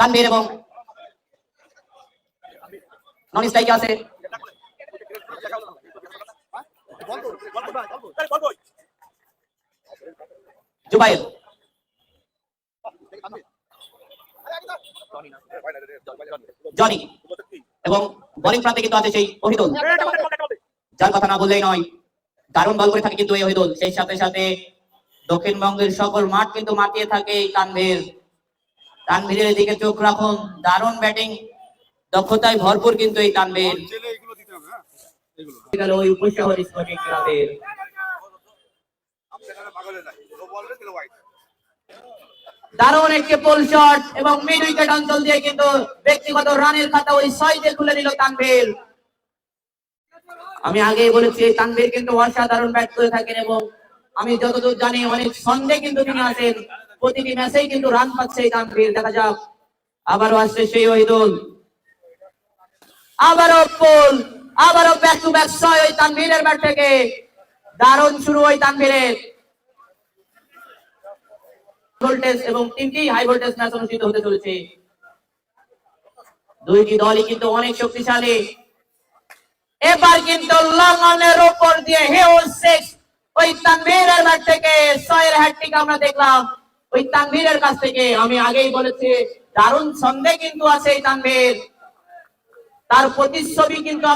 তানভীর এবং নন স্ট্রাইকে আছে? জুবাইর জনি। এবং বোলিং প্রান্তে কিন্তু আছে সেই অহিদুল। যার কথা না বললেই নয়, দারুণ বল করে থাকে কিন্তু এই অহিদুল। সেই সাথে সাথে দক্ষিণবঙ্গের সকল মাঠ কিন্তু মাতিয়ে থাকে এই তানভীর। তানভীরের দিকে চোখ রাখুন দারুণ ব্যাটিং দক্ষতায় ভরপুর কিন্তু এই তানভীর। ওই উপশহর স্পোর্টিং ক্লাবের দারুণ একটি পোল শট এবং মিড উইকেট অঞ্চল দিয়ে কিন্তু ব্যক্তিগত রানের খাতা ওই ছয়তে খুলে নিল তানভীর। আমি আগেই বলেছি তানভীর কিন্তু অসাধারণ ব্যাট করে থাকেন এবং আমি যতদূর জানি অনেক সন্দেহ কিন্তু তিনি আছেন প্রতিটি ম্যাচেই কিন্তু রান পাচ্ছে এই তানভীর, দেখা যাক। আবারও আসছে সেই ওহিদুল। আবারও পোল আবারও ব্যাক টু ব্যাক ছয় ওই তানভীরের ব্যাট থেকে। দারুণ শুরু ওই তানভীরের। ভোল্টেজ এবং তিনটি হাই ভোল্টেজ ম্যাচ অনুষ্ঠিত হতে চলেছে। দুইটি দলই কিন্তু অনেক শক্তিশালী। এবার কিন্তু লং অনের উপর দিয়ে হেও সিক্স ওই তানভীরের ব্যাট থেকে ছয়ের হ্যাটট্রিক আমরা দেখলাম। ওই তানভীরের কাছ থেকে আমি আগেই বলেছি, দারুণ সন্দেহ কিন্তু আছে এই তানভীর। তার প্রতিচ্ছবি কিন্তু